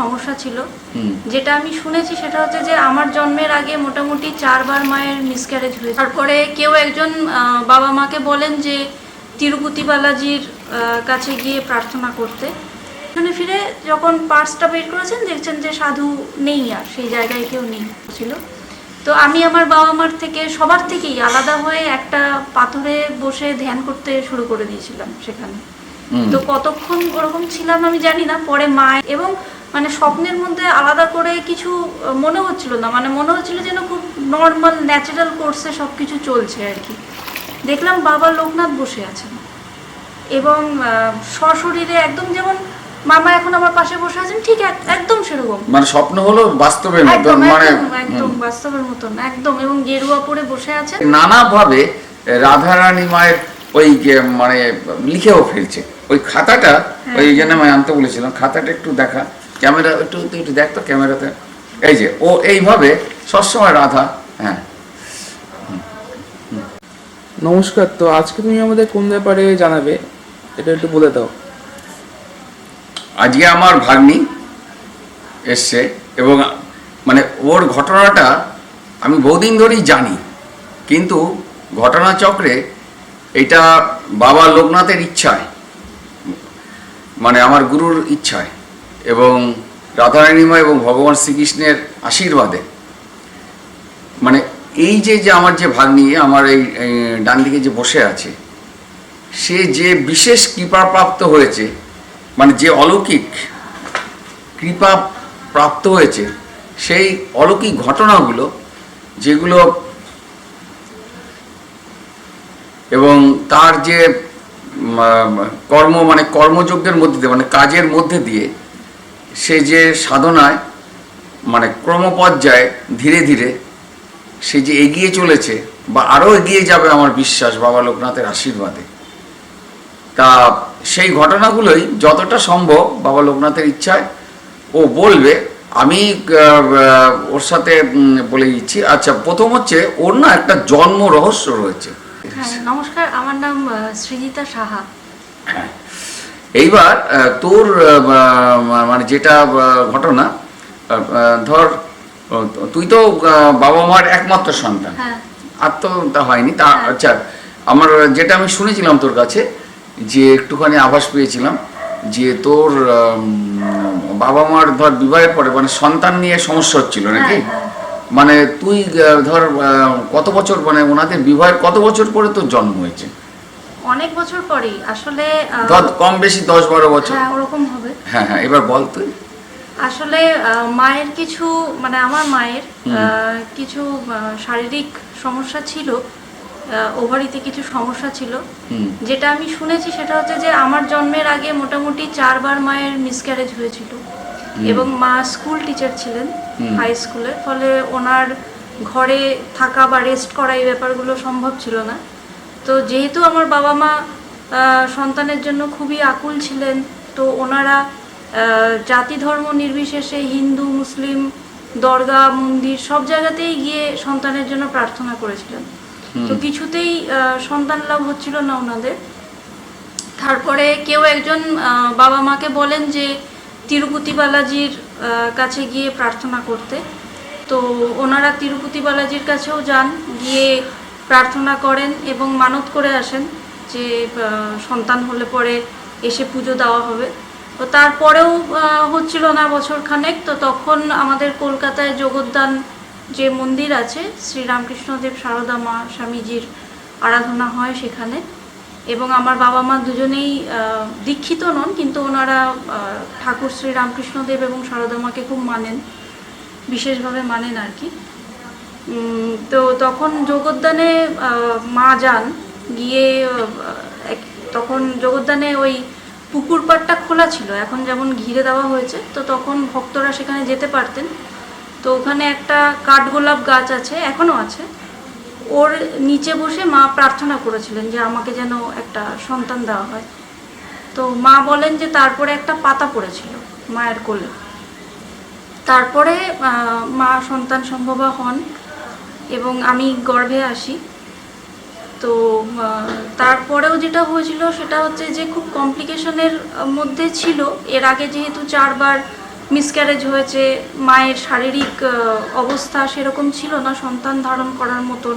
সমস্যা ছিল। যেটা আমি শুনেছি সেটা হচ্ছে যে আমার জন্মের আগে মোটামুটি চারবার মায়ের মিসক্যারেজ হয়েছে। তারপরে কেউ একজন বাবা মাকে বলেন যে তিরুপতি বালাজির কাছে গিয়ে প্রার্থনা করতে। এখানে ফিরে যখন পার্সটা বের করেছেন দেখছেন যে সাধু নেই আর সেই জায়গায় কেউ নেই ছিল। তো আমি আমার বাবা মার থেকে সবার থেকেই আলাদা হয়ে একটা পাথরে বসে ধ্যান করতে শুরু করে দিয়েছিলাম সেখানে। তো কতক্ষণ ওরকম ছিলাম আমি জানি না পরে মা এবং মানে স্বপ্নের মধ্যে আলাদা করে কিছু মনে হচ্ছিল না। মানে মনে হচ্ছিল যেন খুব নর্মাল ন্যাচারাল কোর্সে সব কিছু চলছে আর কি। দেখলাম বাবা লোকনাথ বসে আছেন। এবং সশরীরে একদম যেমন মামা এখন আমার পাশে বসে আছেন ঠিক একদম সেরকম। মানে স্বপ্ন হলো বাস্তবের মতো একদম মানে একদম একদম বাস্তবের মতন একদম। এবং গেরুয়া পরে বসে আছেন। নানাভাবে রাধারানী মায়ের ওই মানে লিখেও ফেলছে। ওই খাতাটা ওই জন্য আমি আনতে বলেছিলাম খাতাটা একটু দেখা। ক্যামেরা একটু একটু দেখ তো ক্যামেরাতে। এই যে ও এইভাবে সবসময় রাধা হ্যাঁ। নমস্কার তো আজকে তুমি আমাদের কোন ব্যাপারে জানাবে? এটা একটু বলে দাও। আজকে আমার ভাগ্নি এসছে এবং মানে ওর ঘটনাটা আমি বহুদিন ধরেই জানি কিন্তু ঘটনাচক্রে এটা বাবা লোকনাথের ইচ্ছায় মানে আমার গুরুর ইচ্ছায়। এবং রাধারানীমা এবং ভগবান শ্রীকৃষ্ণের আশীর্বাদে। মানে এই যে যে আমার যে ভাগ্নি, আমার এই ডান দিকে যে বসে আছে, সে যে বিশেষ কৃপা প্রাপ্ত হয়েছে মানে যে অলৌকিক কৃপা প্রাপ্ত হয়েছে, সেই অলৌকিক ঘটনাগুলো, যেগুলো এবং তার যে কর্ম মানে কর্মযজ্ঞের মধ্যে দিয়ে মানে কাজের মধ্যে দিয়ে সে যে সাধনায় মানে ক্রমপর্যায়ে ধীরে ধীরে সে যে এগিয়ে চলেছে বা আরও এগিয়ে যাবে আমার বিশ্বাস বাবা লোকনাথের আশীর্বাদে। তা সেই ঘটনাগুলোই যতটা সম্ভব বাবা লোকনাথের ইচ্ছায় ও বলবে আমি ওর সাথে বলে দিচ্ছি। আচ্ছা প্রথম হচ্ছে ওর না একটা জন্ম রহস্য রয়েছে। হ্যাঁ নমস্কার আমার নাম সৃজিতা সাহা। এইবার তোর মানে যেটা ঘটনা ধর তুই তো বাবা মার একমাত্র সন্তান হ্যাঁ আর তো তা হয়নি তা হ্যাঁ। আচ্ছা আমার যেটা আমি শুনেছিলাম তোর কাছে যে একটুখানি আভাস পেয়েছিলাম যে তোর বাবা মার ধর বিবাহের পরে মানে সন্তান নিয়ে সমস্যা হচ্ছিল নাকি হ্যাঁ। মানে তুই ধর কত বছর মানে ওনাদের বিবাহের কত বছর পরে তোর জন্ম হয়েছে অনেক বছর পরেই আসলে কম বেশি দশ বারো বছর। হ্যাঁ ওরকম হবে। হ্যাঁ হ্যাঁ এবার বল তুই। আসলে মায়ের কিছু মানে আমার মায়ের কিছু শারীরিক সমস্যা ছিল ওভারিতে কিছু সমস্যা ছিল। যেটা আমি শুনেছি সেটা হচ্ছে যে আমার জন্মের আগে মোটামুটি চারবার মায়ের মিসক্যারেজ হয়েছিল। এবং মা স্কুল টিচার ছিলেন হাই স্কুলে ফলে ওনার ঘরে থাকা বা রেস্ট করা এই ব্যাপারগুলো সম্ভব ছিল না। তো যেহেতু আমার বাবা মা সন্তানের জন্য খুবই আকুল ছিলেন তো ওনারা জাতি ধর্ম নির্বিশেষে হিন্দু মুসলিম দরগা মন্দির সব জায়গাতেই গিয়ে সন্তানের জন্য প্রার্থনা করেছিলেন। তো কিছুতেই সন্তান লাভ হচ্ছিল না ওনাদের। তারপরে কেউ একজন বাবা মাকে বলেন যে তিরুপতি বালাজির কাছে গিয়ে প্রার্থনা করতে। তো ওনারা তিরুপতি বালাজির কাছেও যান গিয়ে প্রার্থনা করেন এবং মানত করে আসেন যে সন্তান হলে পরে এসে পুজো দেওয়া হবে। তো তারপরেও হচ্ছিল না বছর খানেক, তো তখন আমাদের কলকাতায় জগদ্দান যে মন্দির আছে শ্রীরামকৃষ্ণদেব সারদা মা স্বামীজির আরাধনা হয় সেখানে। এবং আমার বাবা মা দুজনেই দীক্ষিত নন, কিন্তু ওনারা ঠাকুর শ্রী রামকৃষ্ণদেব এবং সারদা মাকে খুব মানেন, বিশেষভাবে মানেন আর কি। তো তখন যোগদানে মা যান, গিয়ে তখন যোগদানে ওই পুকুর পাড়টা খোলা ছিল, এখন যেমন ঘিরে দেওয়া হয়েছে, তো তখন ভক্তরা সেখানে যেতে পারতেন। তো ওখানে একটা কাঠগোলাপ গাছ আছে এখনও আছে। ওর নিচে বসে মা প্রার্থনা করেছিলেন যে আমাকে যেন একটা সন্তান দেওয়া হয়। তো মা বলেন যে তারপরে একটা পাতা পড়েছিল মায়ের কোলে। তারপরে মা সন্তান সম্ভবা হন। এবং আমি গর্ভে আসি। তো তারপরেও যেটা হয়েছিল সেটা হচ্ছে যে খুব কমপ্লিকেশনের মধ্যে ছিল। এর আগে যেহেতু চারবার মিসক্যারেজ হয়েছে, মায়ের শারীরিক অবস্থা সেরকম ছিল না, সন্তান ধারণ করার মতন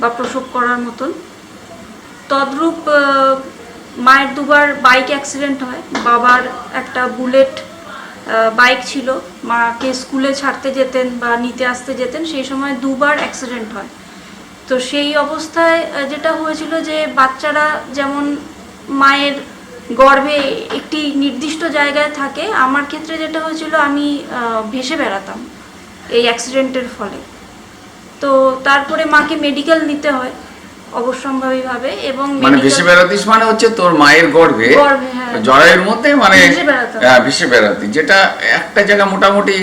বা প্রসব করার মতন। তদ্রূপ মায়ের দুবার বাইক অ্যাক্সিডেন্ট হয়। বাবার একটা বুলেট বাইক ছিল। মাকে স্কুলে ছাড়তে যেতেন বা নিতে আসতে যেতেন, সেই সময় দুবার অ্যাক্সিডেন্ট হয়। তো সেই অবস্থায় যেটা হয়েছিল যে বাচ্চারা যেমন মায়ের গর্ভে একটি নির্দিষ্ট জায়গায় থাকে, আমার ক্ষেত্রে যেটা হয়েছিল আমি ভেসে বেড়াতাম এই অ্যাক্সিডেন্টের ফলে। তো তারপরে মাকে মেডিকেল নিতে হয়। অবশ্যম্ভাবীভাবে এবং মানে ভেসে বেড়াতিস মানে হচ্ছে তোর মায়ের গর্ভে হ্যাঁ। জরায়ের মধ্যে মানে ভেসে বেড়াতাম। হ্যাঁ, বেড়াতি যেটা একটা জায়গা মোটামুটি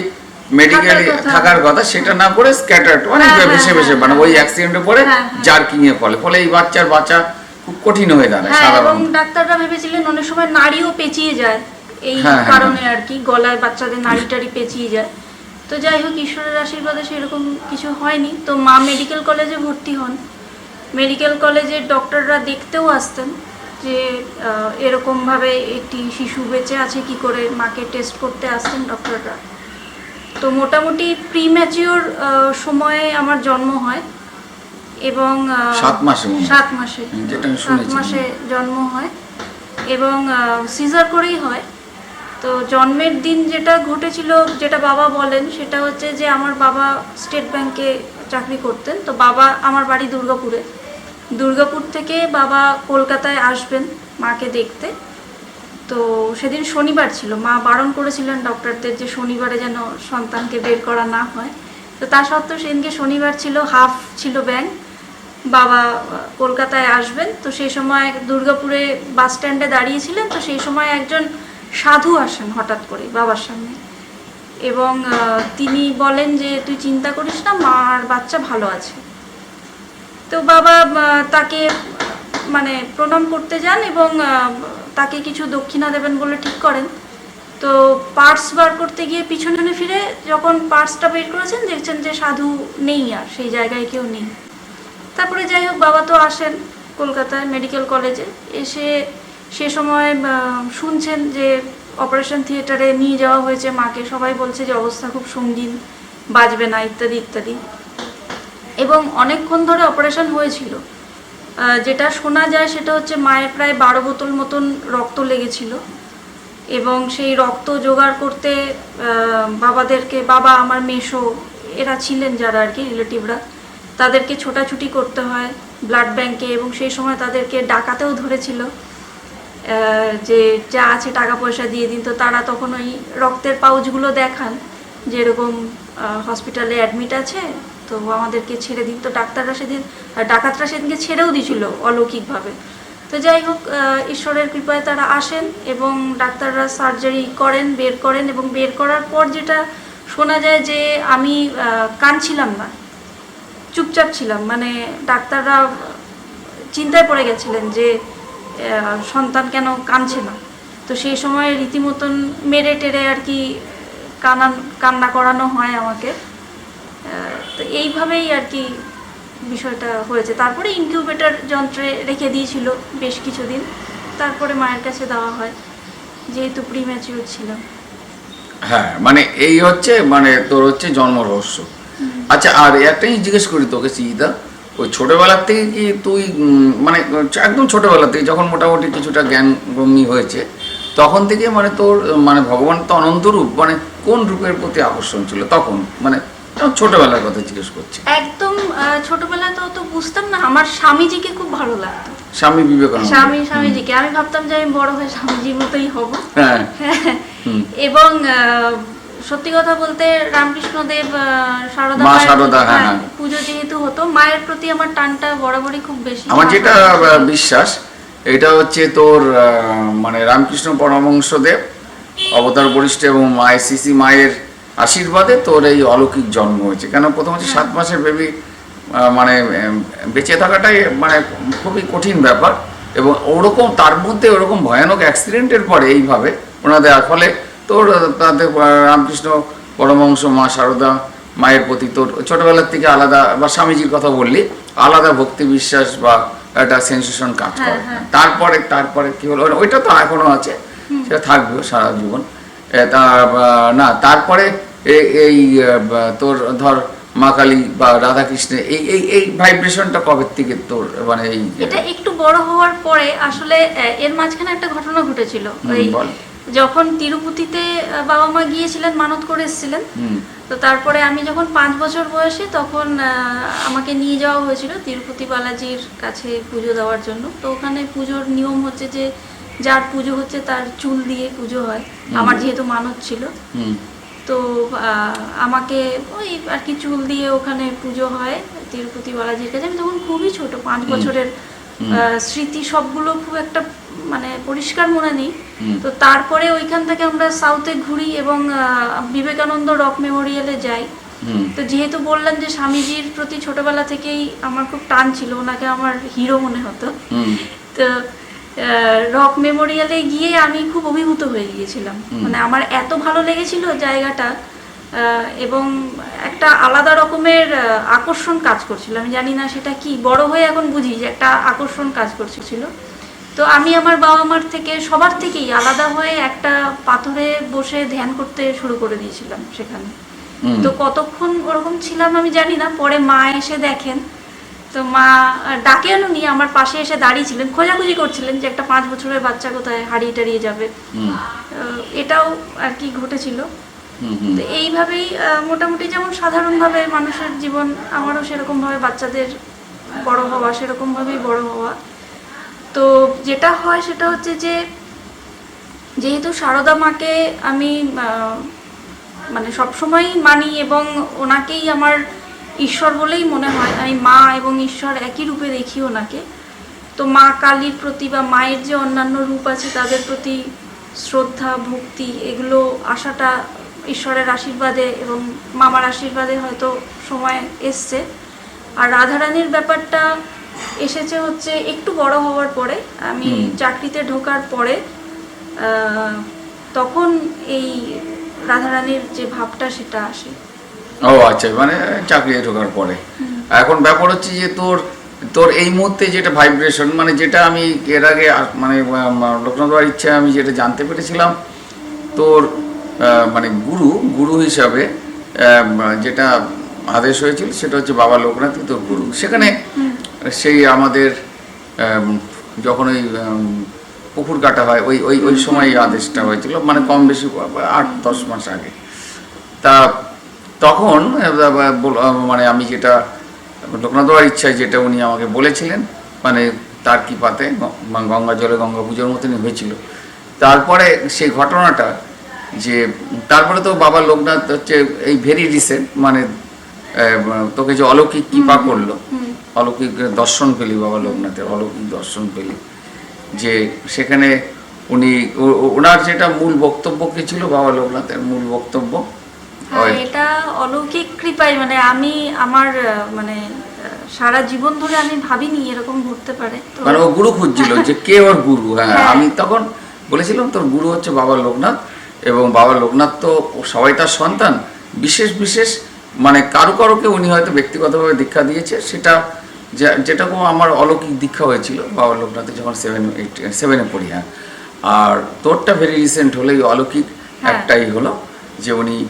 মেডিকেল থাকার কথা। সেটা না করে স্ক্যাটার্ড মানে হ্যাঁ, ভেসে ভেসে মানে। ওই অ্যাক্সিডেন্টে পড়ে হ্যাঁ। জার্কিং এর ফলে ফলে এই বাচ্চার বাচ্চা খুব কঠিন হয়ে দাঁড়ায় এবং ডাক্তাররা ভেবেছিলেন অনেক সময় নাড়িও পেঁচিয়ে যায় এই কারণে আর কি গলায় বাচ্চাদের নাড়ি টাড়ি পেঁচিয়ে যায় তো যাই হোক ঈশ্বরের আশীর্বাদে সেরকম কিছু হয়নি তো মা মেডিকেল কলেজে ভর্তি হন মেডিকেল কলেজের ডক্টররা দেখতেও আসতেন যে এরকমভাবে একটি শিশু বেঁচে আছে কি করে মাকে টেস্ট করতে আসতেন ডক্টররা। তো মোটামুটি প্রি ম্যাচিওর সময়ে আমার জন্ম হয় এবং সাত মাসে সাত মাসে সাত মাসে জন্ম হয় এবং সিজার করেই হয়। তো জন্মের দিন যেটা ঘটেছিল যেটা বাবা বলেন সেটা হচ্ছে যে আমার বাবা স্টেট ব্যাংকে চাকরি করতেন। তো বাবা আমার বাড়ি দুর্গাপুরে। দুর্গাপুর থেকে বাবা কলকাতায় আসবেন মাকে দেখতে। তো সেদিন শনিবার ছিল। মা বারণ করেছিলেন ডক্টরদের যে শনিবারে যেন সন্তানকে বের করা না হয়। তো তা সত্ত্বেও সেদিনকে শনিবার ছিল হাফ ছিল ব্যাংক বাবা কলকাতায় আসবেন। তো সেই সময় দুর্গাপুরে বাস স্ট্যান্ডে দাঁড়িয়েছিলেন। তো সেই সময় একজন সাধু আসেন হঠাৎ করে বাবার সামনে। এবং তিনি বলেন যে, তুই চিন্তা করিস না, মা আর বাচ্চা ভালো আছে। তো বাবা তাকে মানে প্রণাম করতে যান এবং তাকে কিছু দক্ষিণা দেবেন বলে ঠিক করেন। তো পার্স বার করতে গিয়ে পিছনে ফিরে যখন পার্সটা বের করেছেন, দেখছেন যে সাধু নেই আর, সেই জায়গায় কেউ নেই। তারপরে যাই হোক, বাবা তো আসেন কলকাতায় মেডিকেল কলেজে। এসে সে সময় শুনছেন যে অপারেশন থিয়েটারে নিয়ে যাওয়া হয়েছে মাকে। সবাই বলছে যে, অবস্থা খুব সঙ্গীন, বাজবে না, ইত্যাদি ইত্যাদি। এবং অনেকক্ষণ ধরে অপারেশন হয়েছিল। যেটা শোনা যায় সেটা হচ্ছে মায়ের প্রায় বারো বোতল মতন রক্ত লেগেছিল এবং সেই রক্ত জোগাড় করতে বাবাদেরকে, বাবা, আমার মেশো এরা ছিলেন যারা আর কি, রিলেটিভরা, তাদেরকে ছোটাছুটি করতে হয় ব্লাড ব্যাংকে এবং সেই সময় তাদেরকে ডাকাতেও ধরেছিল যে যা আছে টাকা পয়সা দিয়ে দিন। তো তারা তখন ওই রক্তের পাউচগুলো দেখান যে এরকম হসপিটালে অ্যাডমিট আছে তো আমাদেরকে ছেড়ে দিন। তো ডাক্তাররা সেদিন ডাকাতরা সেদিনকে ছেড়েও দিছিল অলৌকিকভাবে। তো যাই হোক ঈশ্বরের কৃপায় তারা আসেন এবং ডাক্তাররা সার্জারি করেন বের করেন এবং বের করার পর যেটা শোনা যায় যে আমি আহ, কাঁদছিলাম না চুপচাপ ছিলাম। মানে ডাক্তাররা চিন্তায় পড়ে গেছিলেন যে সন্তান কেন কাঁদছে না। তো সেই সময় রীতিমতন মেরে টেরে আর কি কানান কান্না করানো হয় আমাকে। তো এইভাবেই আর কি বিষয়টা হয়েছে। তারপরে ইনকিউবেটর যন্ত্রে রেখে দিয়েছিল বেশ কিছুদিন। তারপরে মায়ের কাছে দেওয়া হয় যেহেতু প্রি ম্যাচিউর ছিলাম হ্যাঁ মানে এই হচ্ছে মানে তোর হচ্ছে জন্ম রহস্য। আচ্ছা আর একটা জিনিস জিজ্ঞেস করি তোকে সিজিদা ওই ছোটবেলার থেকে কি তুই মানে একদম ছোটবেলা থেকে যখন মোটামুটি কিছুটা জ্ঞান গম্যি হয়েছে তখন থেকে মানে তোর মানে ভগবান তো অনন্ত রূপ মানে কোন রূপের প্রতি আকর্ষণ ছিল তখন? মানে ছোটবেলার কথা জিজ্ঞেস করছি। একদম ছোটবেলায় তো অত বুঝতাম না আমার স্বামীজিকে খুব ভালো লাগতো। স্বামী বিবেকানন্দ। স্বামী স্বামীজিকে। আমি ভাবতাম যে আমি বড় হয়ে স্বামীজির মতোই হব। হ্যাঁ। এবং আহ, সত্যি কথা বলতে রামকৃষ্ণ দেব সারদা মা সারদা, হ্যাঁ, হ্যাঁ, হ্যাঁ। পুজো যেহেতু হতো মায়ের প্রতি আমার টানটা বরাবরই খুব বেশি আমার যেটা বিশ্বাস এটা হচ্ছে তোর আহ, মানে রামকৃষ্ণ পরমহংসদেব অবতার বরিষ্ঠ এবং মায়ের সিসি মায়ের আশীর্বাদে তোর এই অলৌকিক জন্ম হয়েছে। কেন? প্রথম হচ্ছে সাত মাসের বেবি মানে বেঁচে থাকাটাই মানে খুবই কঠিন ব্যাপার এবং ওরকম তার মধ্যে ওরকম ভয়ানক অ্যাক্সিডেন্টের পরে এইভাবে ওনাদের ফলে তোর তাদের রামকৃষ্ণ পরমহংস মা সারদা মায়ের প্রতি তোর ছোটোবেলার থেকে আলাদা বা স্বামীজির কথা বললি আলাদা ভক্তি বিশ্বাস বা একটা সেন্সেশন কাজ হ্যাঁ, করে। হ্যাঁ। তারপরে তারপরে কি হলো? ওইটা তো এখনও আছে সেটা থাকবে সারা জীবন। না তারপরে এই তোর ধর মা কালী বা এই এই এই ভাইব্রেশনটা কবে থেকে তোর মানে এই এটা একটু বড় হওয়ার পরে আসলে এর মাঝখানে একটা ঘটনা ঘটেছিল। ওই যখন তিরুপতিতে বাবা মা গিয়েছিলেন মানত করে এসেছিলেন হুম। তো তারপরে আমি যখন পাঁচ বছর বয়সে তখন আমাকে নিয়ে যাওয়া হয়েছিল তিরুপতি বালাজির কাছে পুজো দেওয়ার জন্য। তো ওখানে পুজোর নিয়ম হচ্ছে যে যার পুজো হচ্ছে তার চুল দিয়ে পুজো হয়। আমার যেহেতু মানত ছিল। তো আমাকে ওই আর কি চুল দিয়ে ওখানে পুজো হয় তিরুপতি বালাজির কাছে। আমি তখন খুবই ছোট পাঁচ বছরের স্মৃতি সবগুলো খুব একটা মানে পরিষ্কার মনে নেই। তো তারপরে ওইখান থেকে আমরা সাউথে ঘুরি এবং বিবেকানন্দ রক মেমোরিয়ালে যাই। তো যেহেতু বললাম যে স্বামীজির প্রতি ছোটবেলা থেকেই আমার খুব টান ছিল ওনাকে আমার হিরো মনে হতো। তো রক মেমোরিয়ালে গিয়ে আমি খুব অভিভূত হয়ে গিয়েছিলাম। মানে আমার এত ভালো লেগেছিল জায়গাটা এবং একটা আলাদা রকমের আকর্ষণ কাজ করছিল। আমি জানি না সেটা কি বড় হয়ে এখন বুঝি যে একটা আকর্ষণ কাজ করছিল। তো আমি আমার বাবা মার থেকে সবার থেকেই আলাদা হয়ে একটা পাথরে বসে ধ্যান করতে শুরু করে দিয়েছিলাম সেখানে। তো কতক্ষণ ওরকম ছিলাম আমি জানি না পরে মা এসে দেখেন তো মা ডাকেন উনি আমার পাশে এসে দাঁড়িয়ে ছিলেন খোঁজাখুঁজি করছিলেন যে একটা পাঁচ বছরের বাচ্চা কোথায় হারিয়ে টারিয়ে যাবে। এটাও আর কি ঘটেছিল। তো এইভাবেই মোটামুটি যেমন সাধারণভাবে মানুষের জীবন আমারও সেরকমভাবে বাচ্চাদের বড় হওয়া সেরকমভাবেই বড় হওয়া। তো যেটা হয় সেটা হচ্ছে যে যেহেতু সারদা মাকে আমি মানে সবসময়ই মানি এবং ওনাকেই আমার ঈশ্বর বলেই মনে হয় আমি মা এবং ঈশ্বর একই রূপে দেখি ওনাকে। তো মা কালীর প্রতি বা মায়ের যে অন্যান্য রূপ আছে তাদের প্রতি শ্রদ্ধা ভক্তি এগুলো আসাটা ঈশ্বরের আশীর্বাদে এবং মামার আশীর্বাদে হয়তো সময় এসছে। আর রাধারানীর ব্যাপারটা এসেছে হচ্ছে একটু বড় হওয়ার পরে আমি চাকরিতে ঢোকার পরে তখন এই রাধারানীর যে ভাবটা সেটা আসে। ও আচ্ছা মানে চাকরি ঢোকার পরে। এখন ব্যাপার হচ্ছে যে তোর তোর এই মুহূর্তে যেটা ভাইব্রেশন মানে যেটা আমি এর আগে মানে লোকনাথ বাবার ইচ্ছা আমি যেটা জানতে পেরেছিলাম তোর মানে গুরু গুরু হিসাবে যেটা আদেশ হয়েছিল সেটা হচ্ছে বাবা লোকনাথই তোর গুরু। সেখানে সেই আমাদের যখন ওই পুকুর কাটা হয় ওই ওই ওই সময় আদেশটা হয়েছিল মানে কম বেশি আট দশ মাস আগে। তা তখন মানে আমি যেটা লোকনাথ বাবার ইচ্ছায় যেটা উনি আমাকে বলেছিলেন মানে তার কি পাতে গঙ্গা জলে গঙ্গা পুজোর মতনই হয়েছিল। তারপরে সেই ঘটনাটা যে তারপরে তো বাবা লোকনাথ হচ্ছে এই ভেরি রিসেন্ট মানে তোকে যে অলৌকিক কৃপা করল অলৌকিক দর্শন পেলি বাবা লোকনাথের অলৌকিক দর্শন পেলি। যে সেখানে উনি ওনার যেটা মূল বক্তব্য কি ছিল বাবা লোকনাথের মূল বক্তব্য? হ্যাঁ। এটা অলৌকিক কৃপাই মানে আমি আমার মানে সারা জীবন ধরে আমি ভাবিনি এরকম ঘটতে পারে। মানে ও গুরু খুঁজছিল যে কে ওর গুরু? হ্যাঁ হ্যাঁ। আমি তখন বলেছিলাম তোর গুরু হচ্ছে বাবা লোকনাথ। এবং বাবা লোকনাথ তো সবাই তার সন্তান। বিশেষ বিশেষ মানে কারও কারোকে উনি হয়তো ব্যক্তিগতভাবে দীক্ষা দিয়েছে। সেটা যে- যেরকম আমার অলৌকিক দীক্ষা হয়েছিল বাবা লোকনাথে যখন সেভেন এইট সেভেনে পড়ি হ্যাঁ। আর তোরটা ভেরি রিসেন্ট হলো এই অলৌকিক হ্যাঁ। একটাই হলো যে উনি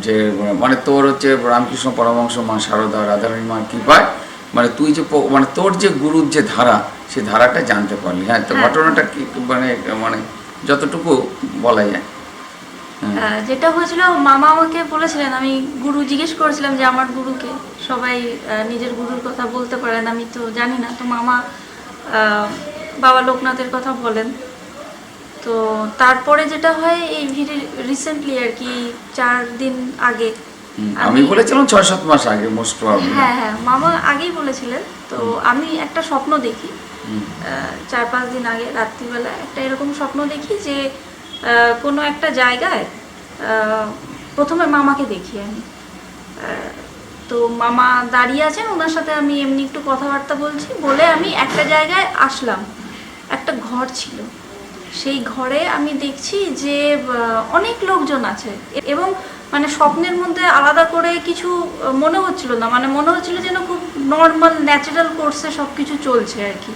যে মানে তোর হচ্ছে রামকৃষ্ণ পরমহংস মা শারদা রাধারানী মা কৃপায় মানে তুই যে মানে তোর যে গুরুর যে ধারা সেই ধারাটা জানতে পারলি হ্যাঁ তো হ্যাঁ। ঘটনাটা কি মানে মানে যতটুকু বলা যায় হ্যাঁ। যেটা হয়েছিল মামা আমাকে বলেছিলেন আমি গুরু জিজ্ঞেস করেছিলাম যে আমার গুরুকে সবাই নিজের গুরুর কথা বলতে পারেন আমি তো জানি না তো মামা বাবা লোকনাথের কথা বলেন তো তারপরে যেটা হয় এই রিসেন্টলি আর কি চার দিন আগে আমি বলেছিলাম ছয় সাত মাস আগে মোস্ট হ্যাঁ হ্যাঁ মামা আগেই বলেছিলেন। তো আমি একটা স্বপ্ন দেখি। চার পাঁচ দিন আগে রাত্রিবেলা একটা এরকম স্বপ্ন দেখি যে কোনো একটা জায়গায় প্রথমে মামাকে দেখি আমি। তো মামা দাঁড়িয়ে আছেন ওনার সাথে আমি এমনি একটু কথাবার্তা বলছি। বলে আমি একটা জায়গায় আসলাম। একটা ঘর ছিল। সেই ঘরে আমি দেখছি যে অনেক লোকজন আছে। এবং মানে স্বপ্নের মধ্যে আলাদা করে কিছু মনে হচ্ছিল না। মানে মনে হচ্ছিল যেন খুব নর্মাল ন্যাচারাল কোর্সে সব কিছু চলছে আর কি।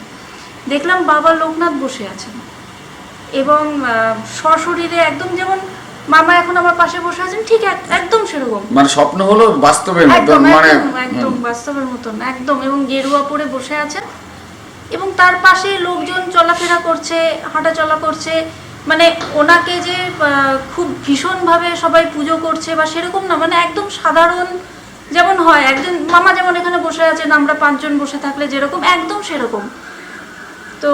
দেখলাম বাবা লোকনাথ বসে আছেন। এবং সশরীরে একদম যেমন মামা এখন আমার পাশে বসে আছেন ঠিক এক- একদম সেরকম। মানে স্বপ্ন হলো বাস্তবের মতো একদম মানে একদম একদম বাস্তবের মতন একদম। এবং গেরুয়া পরে বসে আছেন। এবং তার পাশে লোকজন চলাফেরা করছে, হাঁটা চলা করছে। মানে ওনাকে যে খুব ভীষণভাবে সবাই পুজো করছে বা সেরকম না মানে একদম সাধারণ যেমন হয়, একজন মামা যেমন এখানে বসে আছেন, আমরা পাঁচজন বসে থাকলে যেরকম, একদম সেরকম। তো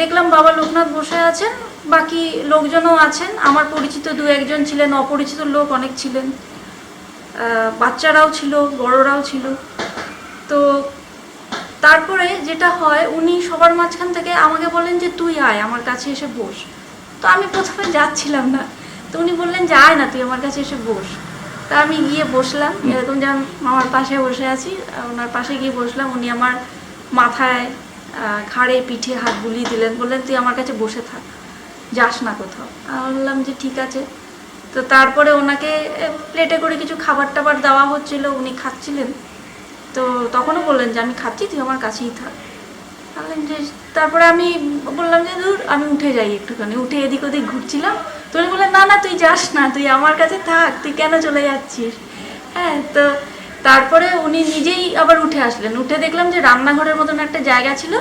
দেখলাম বাবা লোকনাথ বসে আছেন, বাকি লোকজনও আছেন। আমার পরিচিত দু একজন ছিলেন, অপরিচিত লোক অনেক ছিলেন। বাচ্চারাও ছিল, বড়রাও ছিল। তো তারপরে যেটা হয় উনি সবার মাঝখান থেকে আমাকে বলেন যে তুই আয় আমার কাছে এসে বস। তো আমি প্রথমে যাচ্ছিলাম না। তো উনি বললেন যে আয় না তুই আমার কাছে এসে বস। তা আমি গিয়ে বসলাম এরকম যেমন মামার পাশে বসে আছি ওনার পাশে গিয়ে বসলাম উনি আমার মাথায় ঘাড়ে পিঠে হাত বুলিয়ে দিলেন বললেন তুই আমার কাছে বসে থাক যাস না কোথাও। আমি বললাম যে ঠিক আছে। তো তারপরে ওনাকে প্লেটে করে কিছু খাবার টাবার দেওয়া হচ্ছিল উনি খাচ্ছিলেন। তো তখনও বললেন যে, আমি খাচ্ছি, তুই আমার কাছেই থাক। বললেন যে, তারপরে আমি বললাম যে দূর আমি উঠে যাই একটুখানি। উঠে এদিক ওদিক ঘুরছিলাম। তো উনি বললেন, না না, তুই যাস না, তুই আমার কাছে থাক, তুই কেন চলে যাচ্ছিস? হ্যাঁ তো তারপরে উনি নিজেই আবার উঠে আসলেন। উঠে দেখলাম যে, রান্নাঘরের মতন একটা জায়গা ছিল,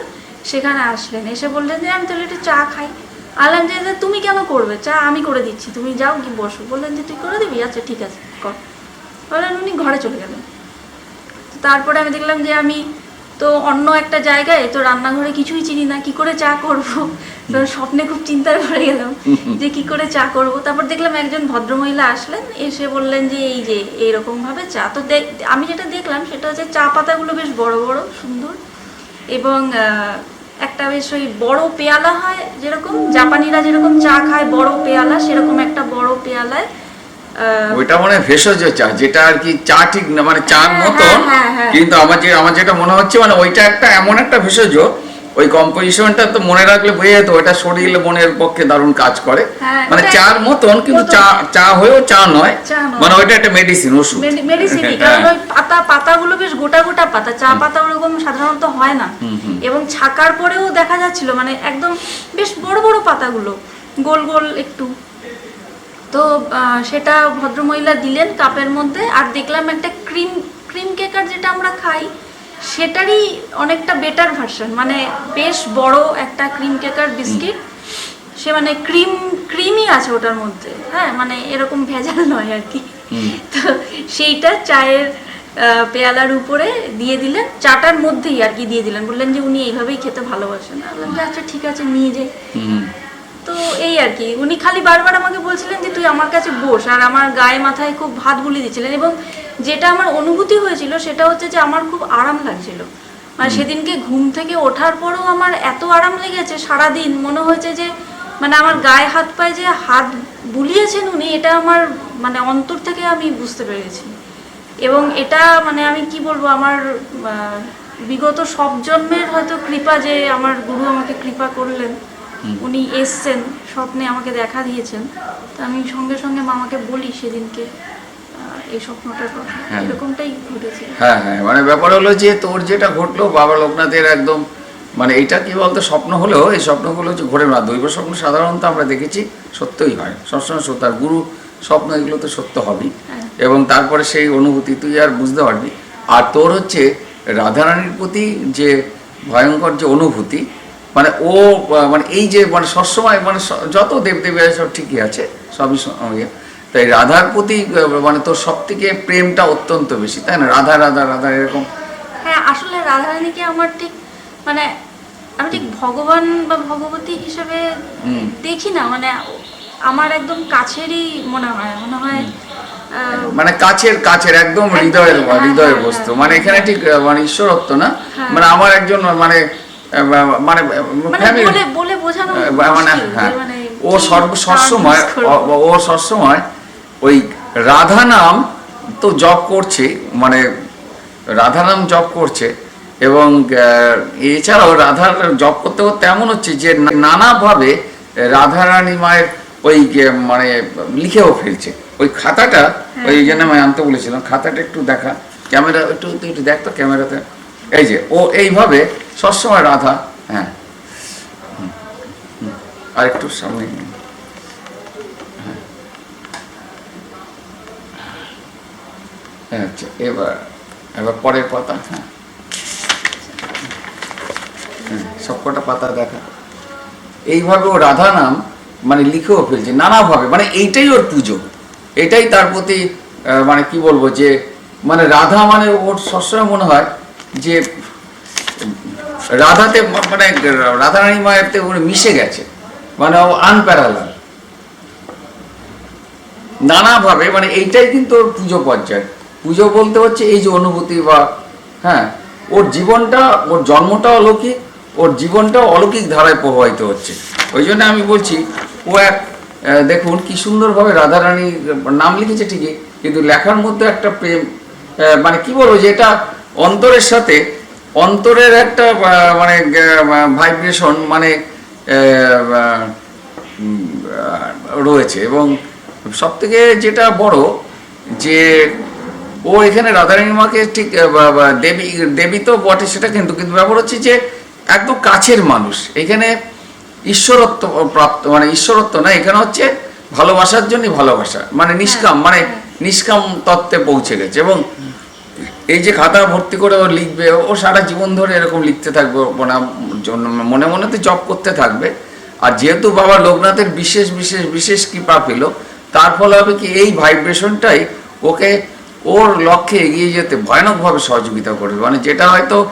সেখানে আসলেন। এসে বললেন যে, আমি তাহলে একটু চা খাই। আলাম যে তুমি কেন করবে? চা আমি করে দিচ্ছি, তুমি যাও কি বসো। বললেন যে, তুই করে দিবি? আচ্ছা ঠিক আছে, কর। বললেন উনি ঘরে চলে গেলেন। তারপরে আমি দেখলাম যে আমি তো অন্য একটা জায়গায়, তো রান্নাঘরে কিছুই চিনি না, কি করে চা করব? তো স্বপ্নে খুব চিন্তায় পড়ে গেলাম যে কি করে চা করব? তারপর দেখলাম একজন ভদ্রমহিলা আসলেন, এসে বললেন যে এই যে এইরকম ভাবে চা তো আমি যেটা দেখলাম সেটা হচ্ছে চা পাতাগুলো বেশ বড় বড়, সুন্দর এবং একটা বেশ ওই বড় পেয়ালা হয় যেরকম, জাপানিরা যেরকম চা খায় বড় পেয়ালা, সেরকম একটা বড় পেয়ালায় ওইটা মানে ভেষজ চা যেটা আর কি চা ঠিক না মানে চার হ্যাঁ, মতন হ্যাঁ, হ্যাঁ। কিন্তু আমার যে আমার যেটা মনে হচ্ছে মানে ওইটা একটা এমন একটা ভেষজ ওই কম্পোজিশনটা তো মনে রাখলে বোঝা যেত ওটা শরীর মনের পক্ষে দারুণ কাজ করে। মানে চার মতন কিন্তু চা চা হয়েও চা নয় মানে ওইটা একটা মেডিসিন ওষুধ। মেডিসিনই হ্যাঁ। কারণ ওই পাতা পাতাগুলো বেশ গোটা গোটা পাতা চা পাতা ওরকম সাধারণত হয় না। এবং ছাকার পরেও দেখা যাচ্ছিল মানে একদম বেশ বড় বড় পাতাগুলো গোল গোল একটু। তো সেটা ভদ্রমহিলা দিলেন কাপের মধ্যে আর দেখলাম একটা ক্রিম ক্রিম কেকার যেটা আমরা খাই সেটারই অনেকটা বেটার ভার্সন মানে বেশ বড় একটা ক্রিম কেকার বিস্কিট। সে মানে ক্রিম ক্রিমই আছে ওটার মধ্যে হ্যাঁ মানে এরকম ভেজাল নয় আর কি। তো সেইটা চায়ের পেয়ালার উপরে দিয়ে দিলেন চাটার মধ্যেই আর কি দিয়ে দিলেন। বললেন যে উনি এইভাবেই খেতে ভালোবাসেন। আচ্ছা ঠিক আছে নিয়ে যাই। হুম। তো এই আর কি। উনি খালি বারবার আমাকে বলছিলেন যে তুই আমার কাছে বস। আর আমার গায়ে মাথায় খুব ভাত বুলি দিচ্ছিলেন এবং যেটা আমার অনুভূতি হয়েছিল সেটা হচ্ছে যে আমার খুব আরাম লাগছিল। মানে সেদিনকে ঘুম থেকে ওঠার পরও আমার এত আরাম লেগেছে সারাদিন। মনে হয়েছে যে মানে আমার গায়ে হাত পায়ে যে হাত বুলিয়েছেন উনি এটা আমার মানে অন্তর থেকে আমি বুঝতে পেরেছি। এবং এটা মানে আমি কি বলব আমার বিগত সব জন্মের হয়তো কৃপা যে আমার গুরু আমাকে কৃপা করলেন। উনি এসছেন স্বপ্নে আমাকে দেখা দিয়েছেন। তো আমি সঙ্গে সঙ্গে মামাকে বলি সেদিনকে এই স্বপ্নটার কথা। হ্যাঁ। এরকমটাই ঘটেছে। হ্যাঁ হ্যাঁ মানে ব্যাপার হলো যে তোর যেটা ঘটলো বাবা লোকনাথের একদম মানে এটা কি বলতো স্বপ্ন হলেও এই স্বপ্নগুলো হচ্ছে ঘোরে না। দৈব স্বপ্ন সাধারণত আমরা দেখেছি সত্যই হয়। সবসময় সত্য আর গুরু স্বপ্ন এগুলো তো সত্য হবেই। হ্যাঁ। এবং তারপরে সেই অনুভূতি তুই আর বুঝতে পারবি। আর তোর হচ্ছে রাধারানীর প্রতি যে ভয়ঙ্কর যে অনুভূতি মানে ও মানে এই যে মানে সবসময় মানে যত দেবদেবী আছে সব ঠিকই আছে সবই ইয়ে। তাই রাধার প্রতি মানে তোর সব থেকে প্রেমটা অত্যন্ত বেশি তাই না রাধা রাধা রাধা এরকম হ্যাঁ আসলে রাধারানীকে আমার ঠিক মানে আমি ঠিক ভগবান বা ভগবতী হিসেবে। দেখি না মানে আমার একদম কাছেরই মনে হয় মনে হয় মানে কাছের কাছের একদম হৃদয়ের হ্যাঁ, হৃদয়ের হ্যাঁ, বস্তু হ্যাঁ, মানে এখানে ঠিক মানে ঈশ্বরত্ব না। মানে আমার একজন মানে মানে মানে family- বলে বলে বোঝানো মানে হ্যাঁ। মানে ও সর্ব সবসময় ও- সবসময় ওই রাধা নাম তো জপ করছে মানে রাধা নাম জপ করছে এবং এছাড়াও রাধার জপ করতে করতে এমন হচ্ছে যে নানাভাবে রাধারানী মায়ের ওই মানে লিখেও ফেলছে। ওই খাতাটা ওই জন্য আমি আনতে বলেছিলাম খাতাটা একটু দেখা। ক্যামেরা একটু একটু দেখ তো ক্যামেরাতে। এই যে ও এইভাবে সবসময় রাধা হ্যাঁ আর একটু সামনে। হ্যাঁ। আচ্ছা এবার এবার পরের পাতা হ্যাঁ হ্যাঁ, সবকটা পাতা দেখা এইভাবে ও রাধা নাম মানে লিখেও ফেলছে নানাভাবে মানে এইটাই ওর পুজো এটাই তার প্রতি মানে কি বলব যে মানে রাধা মানে ওর সবসময় মনে হয় যে রাধাতে মানে রাধারানী মায়েরতে ওর মিশে গেছে। মানে ও আনপ্যারাল নানাভাবে মানে এইটাই কিন্তু ওর পুজো পর্যায়। পুজো বলতে হচ্ছে এই যে অনুভূতি বা হ্যাঁ ওর জীবনটা, ওর জন্মটা অলৌকিক, ওর জীবনটাও অলৌকিক ধারায় প্রবাহিত হচ্ছে। ওই জন্য আমি বলছি, ও এক দেখুন কি সুন্দরভাবে রাধারানী নাম লিখেছে ঠিকই, কিন্তু লেখার মধ্যে একটা প্রেম মানে কি বলব যে এটা অন্তরের সাথে অন্তরের একটা মানে ভাইব্রেশন মানে রয়েছে। এবং সব থেকে যেটা বড় যে ও এখানে রাধারানী মাকে ঠিক দেবী দেবী তো বটে সেটা কিন্তু কিন্তু ব্যাপার হচ্ছে যে একদম কাছের মানুষ। এখানে ঈশ্বরত্ব প্রাপ্ত মানে ঈশ্বরত্ব না এখানে হচ্ছে ভালোবাসার জন্য ভালোবাসা। মানে নিষ্কাম মানে নিষ্কাম তত্ত্বে পৌঁছে গেছে। এবং এই যে খাতা ভর্তি করে ও লিখবে, ও সারা জীবন ধরে এরকম লিখতে থাকবে মানে জন- মনে মনে তো জব করতে থাকবে। আর যেহেতু বাবা লোকনাথের বিশেষ বিশেষ বিশেষ কৃপা পেল, তার ফলে হবে কি এই ভাইব্রেশনটাই ওকে ওর লক্ষ্যে এগিয়ে যেতে ভয়ানকভাবে সহযোগিতা করবে। মানে যেটা হয়তো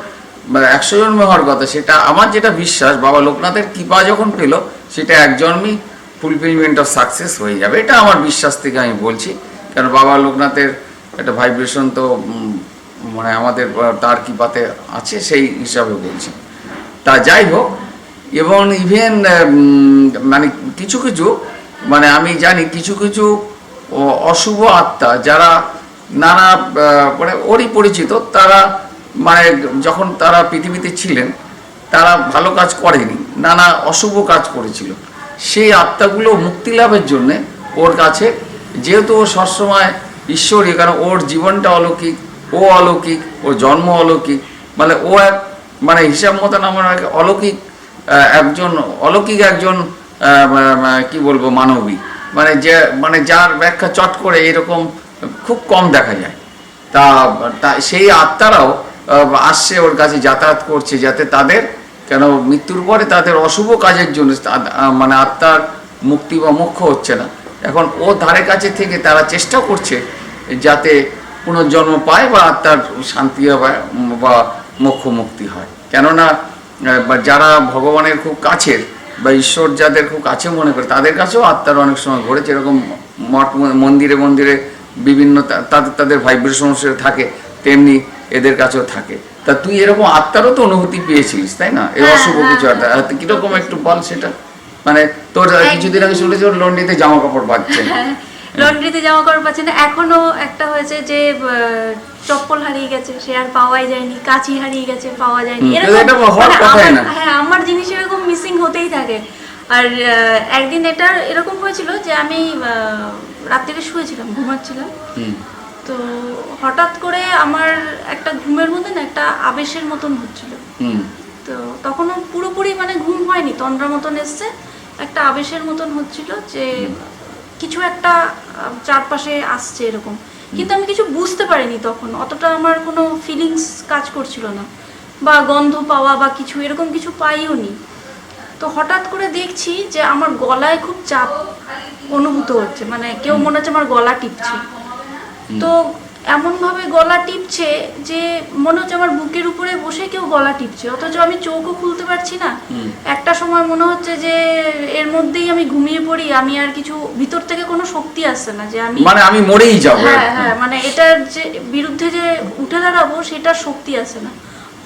একশো জন্মে হওয়ার কথা, সেটা আমার যেটা বিশ্বাস, বাবা লোকনাথের কৃপা যখন পেল, সেটা এক জন্মই ফুলফিলমেন্ট অফ সাকসেস হয়ে যাবে। এটা আমার বিশ্বাস থেকে আমি বলছি। কারণ বাবা লোকনাথের একটা ভাইব্রেশন তো মানে আমাদের তার কৃপাতে আছে সেই হিসাবে বলছি। তা যাই হোক, এবং ইভেন মানে কিছু কিছু মানে আমি জানি কিছু কিছু অশুভ আত্মা যারা নানা মানে ওরই পরিচিত তারা মানে যখন তারা পৃথিবীতে ছিলেন, তারা ভালো কাজ করেনি, নানা অশুভ কাজ করেছিল। সেই আত্মাগুলো মুক্তি লাভের জন্যে ওর কাছে, যেহেতু ও সবসময় ঈশ্বরী, কারণ ওর জীবনটা অলৌকিক ও অলৌকিক, ওর জন্ম অলৌকিক মানে ও এক মানে হিসাব মতন আমার অলৌকিক একজন অলৌকিক একজন কি বলব, মানবী। মানে যে মানে যার ব্যাখ্যা চট করে এরকম খুব কম দেখা যায়। তা তা সেই আত্মারাও আসছে ওর কাছে যাতায়াত করছে যাতে তাদের, কেন মৃত্যুর পরে তাদের অশুভ কাজের জন্য মানে আত্মার মুক্তি বা মোক্ষ হচ্ছে না। এখন ও ধারে কাছে থেকে তারা চেষ্টা করছে যাতে পুনর্জন্ম পায় বা আত্মার শান্তি হয় বা মোক্ষ মুক্তি হয়। কেননা বা যারা ভগবানের খুব কাছের বা ঈশ্বর যাদের খুব কাছে মনে করে তাদের কাছেও আত্মার অনেক সময় ঘোরে যেরকম মঠ মন্দিরে মন্দিরে বিভিন্ন তাদের তাদের ভাইব্রেশন থাকে তেমনি এদের কাছেও থাকে। তা তুই এরকম আত্মারও তো অনুভূতি পেয়েছিস তাই না? এই হ্যাঁ, অশুভ হ্যাঁ, কিছু একটা আর কীরকম একটু বল সেটা? মানে তোর কিছুদিন আগে শুনেছি ওর লন্ডিতে জামা কাপড় বাঁধছে লন্ড্রিতে জামা কাপড় পাচ্ছি না এখনও একটা হয়েছে যে চপ্পল হারিয়ে গেছে সে আর পাওয়াই যায়নি কাঁচি হারিয়ে গেছে পাওয়া যায়নি। এরকম মানে। হ্যাঁ আমার জিনিস এরকম মিসিং হতেই থাকে। আর একদিন এটা এরকম হয়েছিল যে আমি আহ, রাত্রিরে শুয়েছিলাম ঘুমাচ্ছিলাম। হুম। তো হঠাৎ করে আমার একটা ঘুমের মধ্যে না একটা আবেশের মতন হচ্ছিল। হুম। তো তখনও পুরোপুরি মানে ঘুম হয়নি তন্দ্রা মতন এসছে একটা আবেশের মতন হচ্ছিল যে কিছু একটা চারপাশে আসছে এরকম। কিন্তু আমি কিছু বুঝতে পারিনি তখন। অতটা আমার কোনো ফিলিংস কাজ করছিল না। বা গন্ধ পাওয়া বা কিছু, এরকম কিছু পাইও নি। তো হঠাৎ করে দেখছি যে আমার গলায় খুব চাপ অনুভূত হচ্ছে। মানে কেউ মনে হচ্ছে আমার গলা টিপছে। তো এমনভাবে গলা টিপছে যে মনে হচ্ছে আমার বুকের উপরে বসে কেউ গলা টিপছে। অথচ আমি চোখও খুলতে পারছি না। একটা সময় মনে হচ্ছে যে এর মধ্যেই আমি ঘুমিয়ে পড়ি আমি আর কিছু ভিতর থেকে কোনো শক্তি আসছে না যে আমি মানে আমি মরেই যাব হ্যাঁ হ্যাঁ মানে এটার যে বিরুদ্ধে যে উঠে দাঁড়াবো সেটার শক্তি আসে না।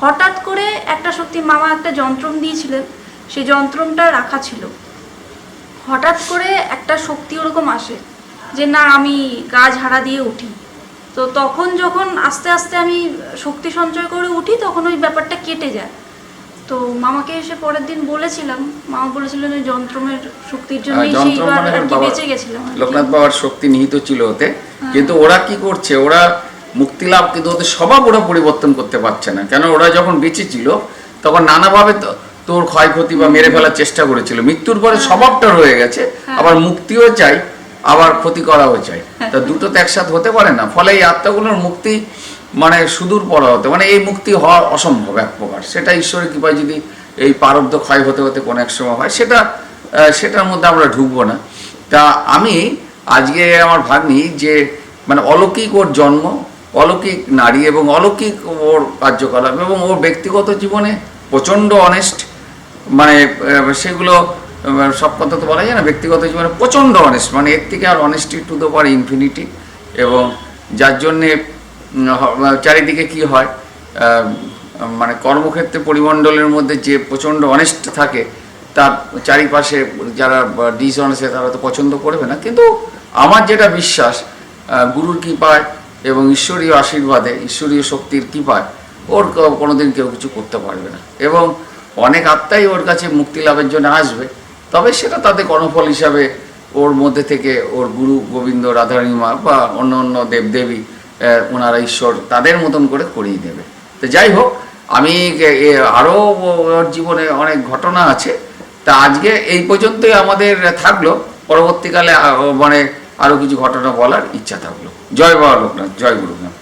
হঠাৎ করে একটা শক্তি মামা একটা যন্ত্রম দিয়েছিলেন সেই যন্ত্রমটা রাখা ছিল। হঠাৎ করে একটা শক্তি ওরকম আসে যে না আমি গা ঝাড়া দিয়ে উঠি। তো তখন যখন আস্তে আস্তে আমি শক্তি সঞ্চয় করে উঠি তখন ওই ব্যাপারটা কেটে যায়। তো মামাকে এসে পরের দিন বলেছিলাম মামা বলেছিলেন ওই যন্ত্রমের শক্তির জন্যই যন্ত্র সেইবার মানে আর কি বেঁচে গেছিলাম লোকনাথ বাবার শক্তি নিহিত ছিল ওতে। হ্যাঁ। কিন্তু ওরা কি করছে ওরা মুক্তি লাভ কিন্তু ওদের স্বভাব ওরা পরিবর্তন করতে পারছে না। কেন ওরা যখন বেঁচে ছিল তখন নানাভাবে তো তোর ক্ষয়ক্ষতি বা মেরে ফেলার চেষ্টা করেছিল। মৃত্যুর পরে স্বভাবটা রয়ে গেছে। আবার মুক্তিও চাই। আবার ক্ষতি করাও চাই। তা দুটো তো একসাথে হতে পারে না, ফলে এই আত্মাগুলোর মুক্তি মানে সুদূর পর হতে মানে এই মুক্তি হওয়া অসম্ভব এক প্রকার। সেটা ঈশ্বরের কৃপায় যদি এই পারব্ধ ক্ষয় হতে হতে কোনো এক সময় হয়, সেটা সেটার মধ্যে আমরা ঢুকবো না। তা আমি আজকে আমার ভাগ্নি যে মানে অলৌকিক ওর জন্ম, অলৌকিক নারী এবং অলৌকিক ওর কার্যকলাপ এবং ওর ব্যক্তিগত জীবনে প্রচণ্ড অনেস্ট মানে সেগুলো সব কথা তো বলা যায় না, ব্যক্তিগত জীবনে প্রচণ্ড অনেস্ট মানে এর থেকে আর honesty to the power infinity এবং যার জন্যে চারিদিকে কি হয় মানে কর্মক্ষেত্রে পরিমণ্ডলের মধ্যে যে প্রচণ্ড অনেস্ট থাকে, তার চারিপাশে যারা ডিসঅনেস্ট তারা তো পছন্দ করবে না। কিন্তু আমার যেটা বিশ্বাস গুরুর কৃপায় এবং ঈশ্বরীয় আশীর্বাদে, ঈশ্বরীয় শক্তির কৃপায়, ওর কোনোদিন কেউ কিছু করতে পারবে না। এবং অনেক আত্মাই ওর কাছে মুক্তি লাভের জন্য আসবে। তবে সেটা তাদের কর্মফল হিসাবে ওর মধ্যে থেকে ওর গুরু গোবিন্দ রাধারানী মা বা অন্য অন্য দেবদেবী ওনারা ঈশ্বর তাদের মতন করে করিয়ে দেবে। তো যাই হোক, আমি আরও ওর জীবনে অনেক ঘটনা আছে। তা আজকে এই পর্যন্তই আমাদের থাকল। পরবর্তীকালে মানে আরও কিছু ঘটনা বলার ইচ্ছা থাকল। জয় বাবা লোকনাথ, জয় গুরুনাথ